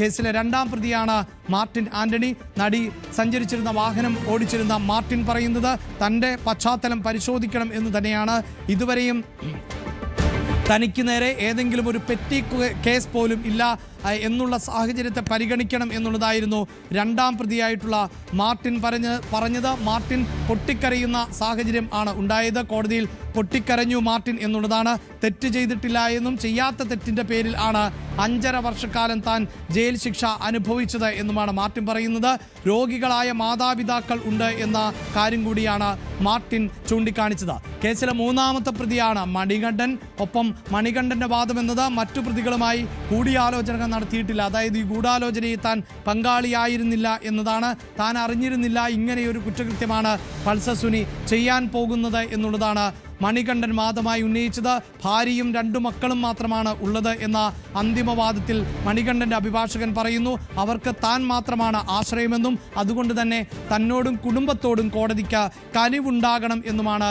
കേസിലെ രണ്ടാം പ്രതിയാണ് മാർട്ടിൻ ആന്റണി. നടി സഞ്ചരിച്ചിരുന്ന വാഹനം ഓടിച്ചിരുന്ന മാർട്ടിൻ പറയുന്നത് തന്റെ പശ്ചാത്തലം പരിശോധിക്കണം എന്ന് തന്നെയാണ്. ഇതുവരെയും തനിക്ക് നേരെ ഏതെങ്കിലും ഒരു പെറ്റി കേസ് പോലും ഇല്ല. എന്നുള്ള സാഹചര്യത്തെ പരിഗണിക്കണം എന്നുള്ളതായിരുന്നു രണ്ടാം പ്രതിയായിട്ടുള്ള മാർട്ടിൻ പറഞ്ഞ് പറഞ്ഞത്. മാർട്ടിൻ പൊട്ടിക്കരയുന്ന സാഹചര്യം ആണ് ഉണ്ടായത്. കോടതിയിൽ പൊട്ടിക്കരഞ്ഞു മാർട്ടിൻ എന്നുള്ളതാണ്. തെറ്റ് ചെയ്തിട്ടില്ല എന്നും ചെയ്യാത്ത തെറ്റിന്റെ പേരിൽ ആണ് അഞ്ചര വർഷക്കാലം താൻ ജയിൽ ശിക്ഷ അനുഭവിച്ചത് എന്നുമാണ് മാർട്ടിൻ പറയുന്നത്. രോഗികളായ മാതാപിതാക്കൾ ഉണ്ട് എന്ന കാര്യം കൂടിയാണ് മാർട്ടിൻ ചൂണ്ടിക്കാണിച്ചത്. കേസിലെ മൂന്നാമത്തെ പ്രതിയാണ് മണികണ്ഠൻ. ഒപ്പം മണികണ്ഠന്റെ വാദം എന്നത് മറ്റു പ്രതികളുമായി കൂടിയാലോചന നടത്തിയിട്ടില്ല. അതായത് ഈ ഗൂഢാലോചനയിൽ താൻ പങ്കാളിയായിരുന്നില്ല എന്നതാണ്. താൻ അറിഞ്ഞിരുന്നില്ല ഇങ്ങനെയൊരു കുറ്റകൃത്യമാണ് പൾസസുനി ചെയ്യാൻ പോകുന്നത് എന്നുള്ളതാണ് മണികണ്ഠൻ വാദമായി ഉന്നയിച്ചത് ഭാര്യയും രണ്ടു മക്കളും മാത്രമാണ് ഉള്ളത് എന്ന അന്തിമവാദത്തിൽ മണികണ്ഠന്റെ അഭിഭാഷകൻ പറയുന്നു അവർക്ക് താൻ മാത്രമാണ് ആശ്രയമെന്നും അതുകൊണ്ട് തന്നെ തന്നോടും കുടുംബത്തോടും കോടതിക്ക് കനിവുണ്ടാകണം എന്നുമാണ്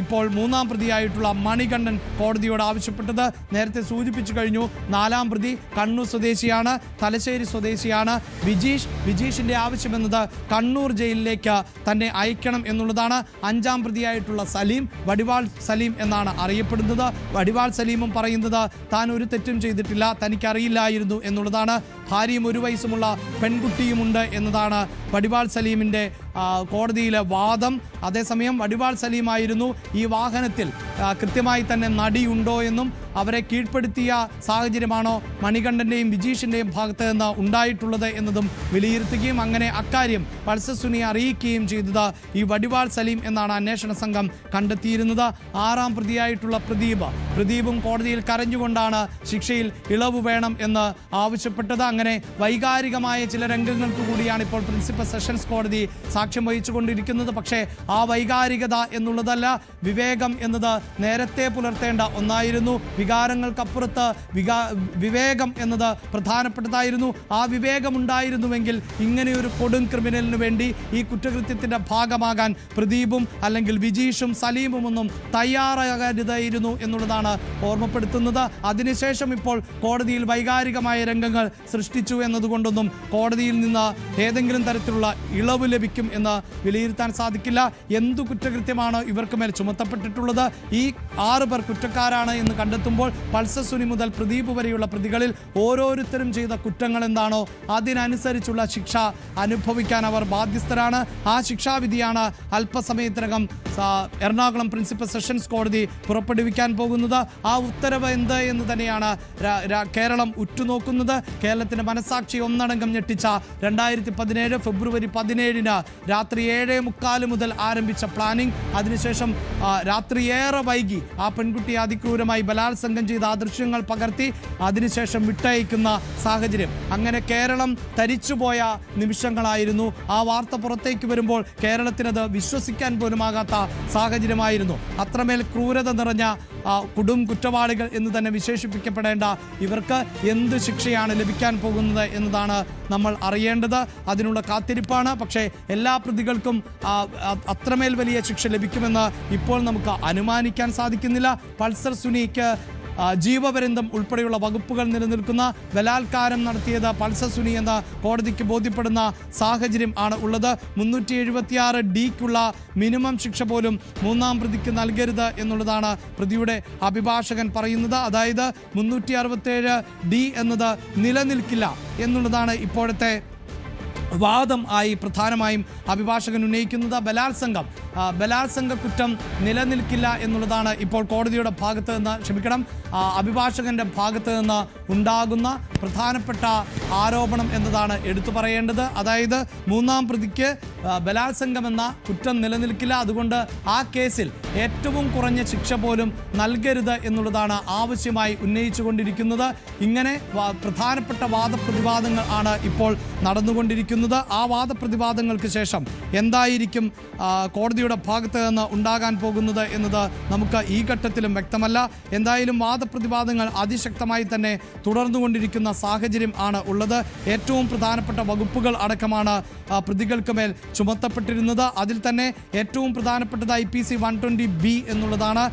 ഇപ്പോൾ മൂന്നാം പ്രതിയായിട്ടുള്ള മണികണ്ഠൻ കോടതിയോട് ആവശ്യപ്പെട്ടത്. നേരത്തെ സൂചിപ്പിച്ചു കഴിഞ്ഞു നാലാം പ്രതി കണ്ണൂർ സ്വദേശിയാണ് തലശ്ശേരി സ്വദേശിയാണ്. വിജീഷ് വിജീഷിന്റെ ആവശ്യമെന്നത് കണ്ണൂർ ജയിലിലേക്ക് തന്നെ അയക്കണം എന്നുള്ളതാണ്. അഞ്ചാം പ്രതിയായിട്ടുള്ള സലീം വടിവാൾ സലീം എന്നാണ് അറിയപ്പെടുന്നത്. വടിവാൾ സലീമും പറയുന്നത് താൻ ഒരു തെറ്റും ചെയ്തിട്ടില്ല തനിക്കറിയില്ലായിരുന്നു എന്നുള്ളതാണ്. ഭാര്യയും ഒരു വയസ്സുമുള്ള പെൺകുട്ടിയുമുണ്ട് എന്നതാണ് വടിവാൾ സലീമിന്റെ കോടതിയിലെ വാദം. അതേസമയം വടിവാൾ സലീമായിരുന്നു. ഈ വാഹനത്തിൽ കൃത്യമായി തന്നെ നടിയുണ്ടോ എന്നും അവരെ കീഴ്പ്പെടുത്തിയ സാഹചര്യമാണോ മണികണ്ഠന്റെയും വിജീഷിന്റെയും ഭാഗത്ത് നിന്ന് ഉണ്ടായിട്ടുള്ളത് എന്നതും വിലയിരുത്തുകയും അങ്ങനെ അക്കാര്യം പൾസർ സുനിയെ അറിയിക്കുകയും ചെയ്തത് ഈ വടിവാൾ സലീം എന്നാണ് അന്വേഷണ സംഘം കണ്ടെത്തിയിരുന്നത്. ആറാം പ്രതിയായിട്ടുള്ള പ്രദീപ് പ്രദീപും കോടതിയിൽ കരഞ്ഞുകൊണ്ടാണ് ശിക്ഷയിൽ ഇളവ് വേണം എന്ന് ആവശ്യപ്പെട്ടത്. അങ്ങനെ വൈകാരികമായ ചില രംഗങ്ങൾക്ക് കൂടിയാണ് ഇപ്പോൾ പ്രിൻസിപ്പൽ സെഷൻസ് കോടതി സാക്ഷ്യം വഹിച്ചുകൊണ്ടിരിക്കുന്നത് പക്ഷേ ആ വൈകാരികത എന്നുള്ളതല്ല വിവേകം എന്നത് നേരത്തെ പുലർത്തേണ്ട ഒന്നായിരുന്നു. വികാരങ്ങൾക്കപ്പുറത്ത് വികാ വിവേകം എന്നത് പ്രധാനപ്പെട്ടതായിരുന്നു. ആ വിവേകം വിവേകമുണ്ടായിരുന്നുവെങ്കിൽ ഇങ്ങനെയൊരു കൊടും ക്രിമിനലിന് വേണ്ടി ഈ കുറ്റകൃത്യത്തിന്റെ ഭാഗമാകാൻ പ്രദീപും അല്ലെങ്കിൽ വിജീഷും സലീമും ഒന്നും തയ്യാറാകരുതായിരുന്നു എന്നുള്ളതാണ് ഓർമ്മപ്പെടുത്തുന്നത്. അതിനുശേഷം ഇപ്പോൾ കോടതിയിൽ വൈകാരികമായ രംഗങ്ങൾ സൃഷ്ടിച്ചു എന്നതുകൊണ്ടൊന്നും കോടതിയിൽ നിന്ന് ഏതെങ്കിലും തരത്തിലുള്ള ഇളവ് ലഭിക്കും എന്ന് വിലയിരുത്താൻ സാധിക്കില്ല. എന്തു കുറ്റകൃത്യമാണ് ഇവർക്ക് മേൽ ചുമത്തപ്പെട്ടിട്ടുള്ളത്? ഈ ആറ് പേർ കുറ്റക്കാരാണ് എന്ന് കണ്ടെത്തുമ്പോൾ പൾസർ സുനി മുതൽ പ്രദീപ് വരെയുള്ള പ്രതികളിൽ ഓരോരുത്തരും ചെയ്ത കുറ്റങ്ങൾ എന്താണോ അതിനനുസരിച്ചുള്ള ശിക്ഷ അനുഭവിക്കാൻ അവർ ബാധ്യസ്ഥരാണ്. ആ ശിക്ഷാവിധിയാണ് അല്പസമയത്തിനകം എറണാകുളം പ്രിൻസിപ്പൽ സെഷൻസ് കോടതി പുറപ്പെടുവിക്കാൻ പോകുന്നത്. ആ ഉത്തരവ് എന്ത് എന്ന് തന്നെയാണ് കേരളം ഉറ്റുനോക്കുന്നത്. കേരളത്തിന്റെ മനസാക്ഷി ഒന്നടങ്കം ഞെട്ടിച്ച രണ്ടായിരത്തി പതിനേഴ് ഫെബ്രുവരി പതിനേഴിന് രാത്രി ഏഴേ മുക്കാൽ മുതൽ ആരംഭിച്ച പ്ലാനിംഗ് അതിനുശേഷം രാത്രി ഏറെ വൈകി. ആ പെൺകുട്ടിയെ അതിക്രൂരമായി ബലാത്സംഗം ചെയ്ത ആ ദൃശ്യങ്ങൾ പകർത്തി അതിനുശേഷം വിട്ടയക്കുന്ന സാഹചര്യം. അങ്ങനെ കേരളം തരിച്ചുപോയ നിമിഷങ്ങളായിരുന്നു. ആ വാർത്ത പുറത്തേക്ക് വരുമ്പോൾ കേരളത്തിനത് വിശ്വസിക്കാൻ പോലുമാകാത്ത സാഹചര്യമായിരുന്നു. അത്രമേൽ ക്രൂരത നിറഞ്ഞ കൊടും കുറ്റവാളികൾ എന്ന് തന്നെ വിശേഷിപ്പിക്കപ്പെടേണ്ട ഇവർക്ക് എന്ത് ശിക്ഷയാണ് ലഭിക്കാൻ പോകുന്നത് എന്നതാണ് നമ്മൾ അറിയേണ്ടത്. അതിനുള്ള കാത്തിരിപ്പാണ്. പക്ഷേ എല്ലാ പ്രതികൾക്കും അത്രമേൽ വലിയ ശിക്ഷ ലഭിക്കുമെന്ന് ഇപ്പോൾ നമുക്ക് അനുമാനിക്കാൻ സാധിക്കുന്നില്ല. പൾസർ സുനിക്ക് ജീവപര്യന്തം ഉൾപ്പെടെയുള്ള വകുപ്പുകൾ നിലനിൽക്കുന്ന ബലാത്കാരം നടത്തിയത് പൾസർ സുനി എന്ന കോടതിക്ക് ബോധ്യപ്പെടുന്ന സാഹചര്യം ആണ് ഉള്ളത്. മുന്നൂറ്റി എഴുപത്തിയാറ് ഡിക്കുള്ള മിനിമം ശിക്ഷ പോലും മൂന്നാം പ്രതിക്ക് നൽകരുത് എന്നുള്ളതാണ് പ്രതിയുടെ അഭിഭാഷകൻ പറയുന്നത്. അതായത് മുന്നൂറ്റി അറുപത്തേഴ് ഡി എന്നത് നിലനിൽക്കില്ല എന്നുള്ളതാണ് ഇപ്പോഴത്തെ വാദം ആയി പ്രധാനമായും അഭിഭാഷകൻ ഉന്നയിക്കുന്നത് ബലാത്സംഗം. ബലാത്സംഗ കുറ്റം നിലനിൽക്കില്ല എന്നുള്ളതാണ് ഇപ്പോൾ കോടതിയുടെ ഭാഗത്ത് നിന്ന് ക്ഷമിക്കണം. അഭിഭാഷകന്റെ ഭാഗത്ത് നിന്ന് ഉണ്ടാകുന്ന പ്രധാനപ്പെട്ട ആരോപണം എന്നതാണ് എടുത്തു പറയേണ്ടത്. അതായത് മൂന്നാം പ്രതിക്ക് ബലാത്സംഗം എന്ന കുറ്റം നിലനിൽക്കില്ല. അതുകൊണ്ട് ആ കേസിൽ ഏറ്റവും കുറഞ്ഞ ശിക്ഷ പോലും നൽകരുത് എന്നുള്ളതാണ് ആവശ്യമായി ഉന്നയിച്ചുകൊണ്ടിരിക്കുന്നത്. ഇങ്ങനെ പ്രധാനപ്പെട്ട വാദപ്രതിവാദങ്ങൾ ആണ് ഇപ്പോൾ നടന്നുകൊണ്ടിരിക്കുന്നത്. ആ വാദപ്രതിവാദങ്ങൾക്ക് ശേഷം എന്തായിരിക്കും കോടതിയുടെ ഭാഗത്ത് നിന്ന് ഉണ്ടാകാൻ പോകുന്നത് എന്നത് നമുക്ക് ഈ ഘട്ടത്തിലും വ്യക്തമല്ല. എന്തായാലും വാദപ്രതിവാദങ്ങൾ അതിശക്തമായി തന്നെ തുടർന്നുകൊണ്ടിരിക്കുന്ന സാഹചര്യം ആണ് ഉള്ളത്. ഏറ്റവും പ്രധാനപ്പെട്ട വകുപ്പുകൾ അടക്കമാണ് പ്രതികൾക്ക് മേൽ ചുമത്തപ്പെട്ടിരുന്നത്. അതിൽ തന്നെ ഏറ്റവും പ്രധാനപ്പെട്ടത് I P C one twenty B എന്നുള്ളതാണ്.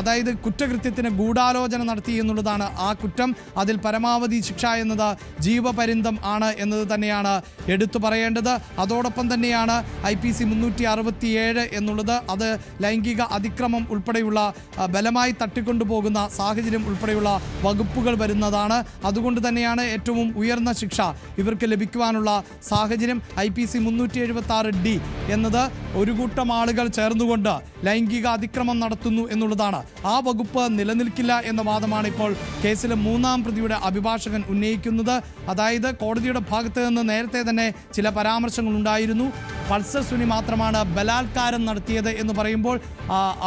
അതായത് കുറ്റകൃത്യത്തിന് ഗൂഢാലോചന നടത്തി എന്നുള്ളതാണ് ആ കുറ്റം. അതിൽ പരമാവധി ശിക്ഷ എന്നത് ജീവപര്യന്തം ആണ് എന്നത് തന്നെയാണ് എടുത്തു പറയേണ്ടത്. അതോടൊപ്പം തന്നെയാണ് ഐ പി സി മുന്നൂറ്റി അറുപത്തിയേഴ് എന്നുള്ളത്. അത് ലൈംഗിക അതിക്രമം ഉൾപ്പെടെയുള്ള ബലമായി തട്ടിക്കൊണ്ടുപോകുന്ന സാഹചര്യം ഉൾപ്പെടെയുള്ള വകുപ്പുകൾ വരുന്നതാണ്. അതുകൊണ്ട് തന്നെയാണ് ഏറ്റവും ഉയർന്ന ശിക്ഷ ഇവർക്ക് ലഭിക്കുവാനുള്ള സാഹചര്യം ഐ പി സി മുന്നൂറ്റി എഴുപത്തി ആറ് ഡി എന്നത് ഒരു കൂട്ടം ആളുകൾ ചേർന്നുകൊണ്ട് ലൈംഗിക അതിക്രമം നടത്തുന്നു എന്നുള്ളതാണ്. ആ വകുപ്പ് നിലനിൽക്കില്ല എന്ന വാദമാണ് ഇപ്പോൾ കേസിലെ മൂന്നാം പ്രതിയുടെ അഭിഭാഷകൻ ഉന്നയിക്കുന്നത്. അതായത് കോടതിയുടെ ഭാഗത്ത് നിന്ന് നേരത്തെ തന്നെ ചില പരാമർശങ്ങൾ ഉണ്ടായിരുന്നു പൾസർ സുനി മാത്രമാണ് ബലാത്കാരം നടത്തിയത് എന്ന് പറയുമ്പോൾ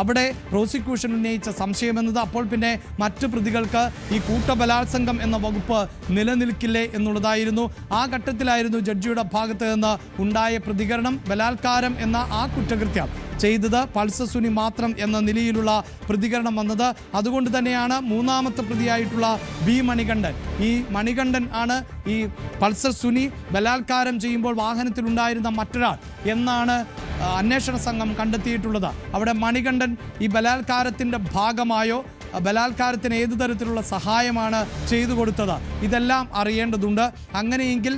അവിടെ പ്രോസിക്യൂഷൻ ഉന്നയിച്ച സംശയമെന്നത് അപ്പോൾ പിന്നെ മറ്റു പ്രതികൾക്ക് ഈ കൂട്ടബലാത്സംഗം എന്ന വകുപ്പ് നിലനിൽക്കില്ലേ എന്നുള്ളതായിരുന്നു. ആ ഘട്ടത്തിലായിരുന്നു ജഡ്ജിയുടെ ഭാഗത്ത് നിന്ന് ഉണ്ടായ പ്രതികരണം ബലാത്കാരം എന്ന ആ കുറ്റകൃത്യം. ചെയ്തത് പൾസർ സുനി മാത്രം എന്ന നിലയിലുള്ള പ്രതികരണം വന്നത്. അതുകൊണ്ട് തന്നെയാണ് മൂന്നാമത്തെ പ്രതിയായിട്ടുള്ള ബി മണികണ്ഠൻ. ഈ മണികണ്ഠൻ ആണ് ഈ പൾസർ സുനി ബലാത്കാരം ചെയ്യുമ്പോൾ വാഹനത്തിലുണ്ടായിരുന്ന മറ്റൊരാൾ എന്നാണ് അന്വേഷണ സംഘം കണ്ടെത്തിയിട്ടുള്ളത്. അവിടെ മണികണ്ഠൻ ഈ ബലാത്കാരത്തിന്റെ ഭാഗമായോ ബലാത്കാരത്തിന് ഏതു തരത്തിലുള്ള സഹായമാണ് ചെയ്തു കൊടുത്തത്? ഇതെല്ലാം അറിയേണ്ടതുണ്ട്. അങ്ങനെയെങ്കിൽ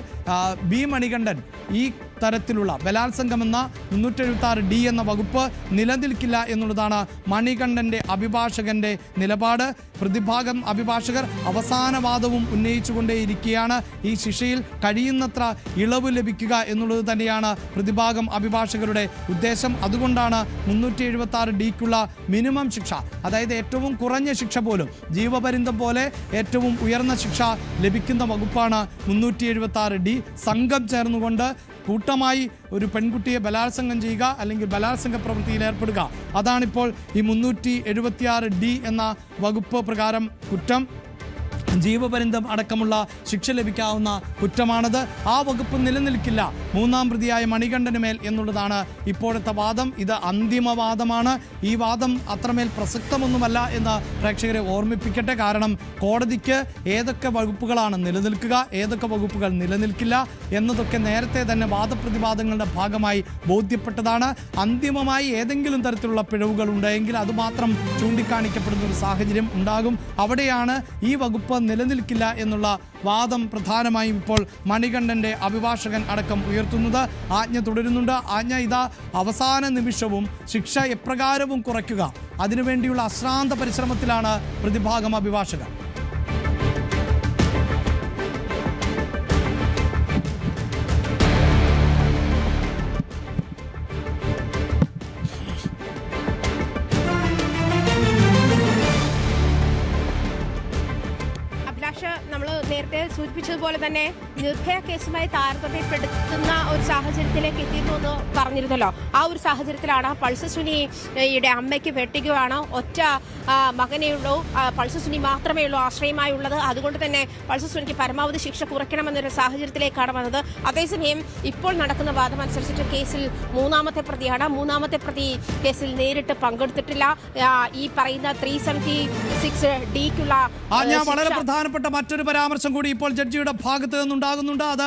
ബി മണികണ്ഠൻ ഈ തരത്തിലുള്ള ബലാത്സംഗം എന്ന മുന്നൂറ്റി എഴുപത്തി ഡി എന്ന വകുപ്പ് നിലനിൽക്കില്ല എന്നുള്ളതാണ് മണികണ്ഠന്റെ അഭിഭാഷകന്റെ നിലപാട്. പ്രതിഭാഗം അഭിഭാഷകർ അവസാന വാദവും ഉന്നയിച്ചുകൊണ്ടേയിരിക്കുകയാണ്. ഈ ശിക്ഷയിൽ കഴിയുന്നത്ര ഇളവ് ലഭിക്കുക എന്നുള്ളത് തന്നെയാണ് പ്രതിഭാഗം അഭിഭാഷകരുടെ ഉദ്ദേശം. അതുകൊണ്ടാണ് മുന്നൂറ്റി എഴുപത്തി ആറ് ഡിക്കുള്ള മിനിമം ശിക്ഷ അതായത് ഏറ്റവും കുറഞ്ഞ ശിക്ഷ പോലും ജീവപര്യന്തം പോലെ ഏറ്റവും ഉയർന്ന ശിക്ഷ ലഭിക്കുന്ന വകുപ്പാണ് മുന്നൂറ്റി എഴുപത്തി ആറ് ഡി. സംഘം ചേർന്നുകൊണ്ട് കൂട്ടമായി ഒരു പെൺകുട്ടിയെ ബലാത്സംഗം ചെയ്യുക അല്ലെങ്കിൽ ബലാത്സംഗ പ്രവൃത്തിയിൽ ഏർപ്പെടുക. അതാണിപ്പോൾ ഈ മുന്നൂറ്റി എഴുപത്തിയാറ് ഡി എന്ന വകുപ്പ് പ്രകാരം കുറ്റം. ജീവപര്യന്തം അടക്കമുള്ള ശിക്ഷ ലഭിക്കാവുന്ന കുറ്റമാണത്. ആ വകുപ്പ് നിലനിൽക്കില്ല. മൂന്നാം പ്രതിയായ മണികണ്ഠന് മേൽ എന്നുള്ളതാണ് ഇപ്പോഴത്തെ വാദം. ഇത് അന്തിമവാദമാണ് ഈ വാദം അത്രമേൽ പ്രസക്തമൊന്നുമല്ല എന്ന് പ്രേക്ഷകരെ ഓർമ്മിപ്പിക്കട്ടെ. കാരണം കോടതിക്ക് ഏതൊക്കെ വകുപ്പുകളാണ് നിലനിൽക്കുക ഏതൊക്കെ വകുപ്പുകൾ നിലനിൽക്കില്ല എന്നതൊക്കെ നേരത്തെ തന്നെ വാദപ്രതിവാദങ്ങളുടെ ഭാഗമായി ബോധ്യപ്പെട്ടതാണ്. അന്തിമമായി ഏതെങ്കിലും തരത്തിലുള്ള പിഴവുകൾ ഉണ്ടെങ്കിൽ അതുമാത്രം ചൂണ്ടിക്കാണിക്കപ്പെടുന്ന ഒരു സാഹചര്യം ഉണ്ടാകും. അവിടെയാണ് ഈ വകുപ്പ് നിലനിൽക്കില്ല എന്നുള്ള വാദം പ്രധാനമായും ഇപ്പോൾ മണികണ്ഠന്റെ അഭിഭാഷകൻ അടക്കം ഉയർത്തുന്നത്. ആജ്ഞ തുടരുന്നുണ്ട്. ആജ്ഞ ഇതാ അവസാന നിമിഷവും ശിക്ഷ എപ്രകാരവും കുറയ്ക്കുക. അതിനുവേണ്ടിയുള്ള അശ്രാന്ത പരിശ്രമത്തിലാണ് പ്രതിഭാഗം അഭിഭാഷകർ സൂചിപ്പിച്ചതുപോലെ തന്നെ നിർഭയ കേസുമായി താരതമ്യപ്പെടുത്തുന്ന ഒരു സാഹചര്യത്തിലേക്ക് എത്തിയിരുന്നു എന്ന് പറഞ്ഞിരുന്നല്ലോ. ആ ഒരു സാഹചര്യത്തിലാണ് പൾസ സുനിയുടെ അമ്മയ്ക്ക് വെട്ടിക്കുകയാണ് ഒറ്റ മകനേ ഉള്ളൂ. പൾസസുനി പൾസ സുനി മാത്രമേ ഉള്ളൂ ആശ്രയമായി ഉള്ളത്. അതുകൊണ്ട് തന്നെ പൾസസുനിക്ക് പരമാവധി ശിക്ഷ കുറയ്ക്കണമെന്നൊരു സാഹചര്യത്തിലേക്കാണ് വന്നത്. അതേസമയം ഇപ്പോൾ നടക്കുന്ന വാദം അനുസരിച്ചിട്ട് കേസിൽ മൂന്നാമത്തെ പ്രതിയാണ്. മൂന്നാമത്തെ പ്രതി കേസിൽ നേരിട്ട് പങ്കെടുത്തിട്ടില്ല. ഈ പറയുന്ന ത്രീ സെവന്റി സിക്സ് ഡിക്കുള്ള വളരെ പ്രധാനപ്പെട്ട മറ്റൊരു പരാമർശം കൂടി ഇപ്പോൾ ജഡ്ജിയുടെ ഭാഗത്ത് നിന്നുണ്ടാകുന്നുണ്ട്. അത്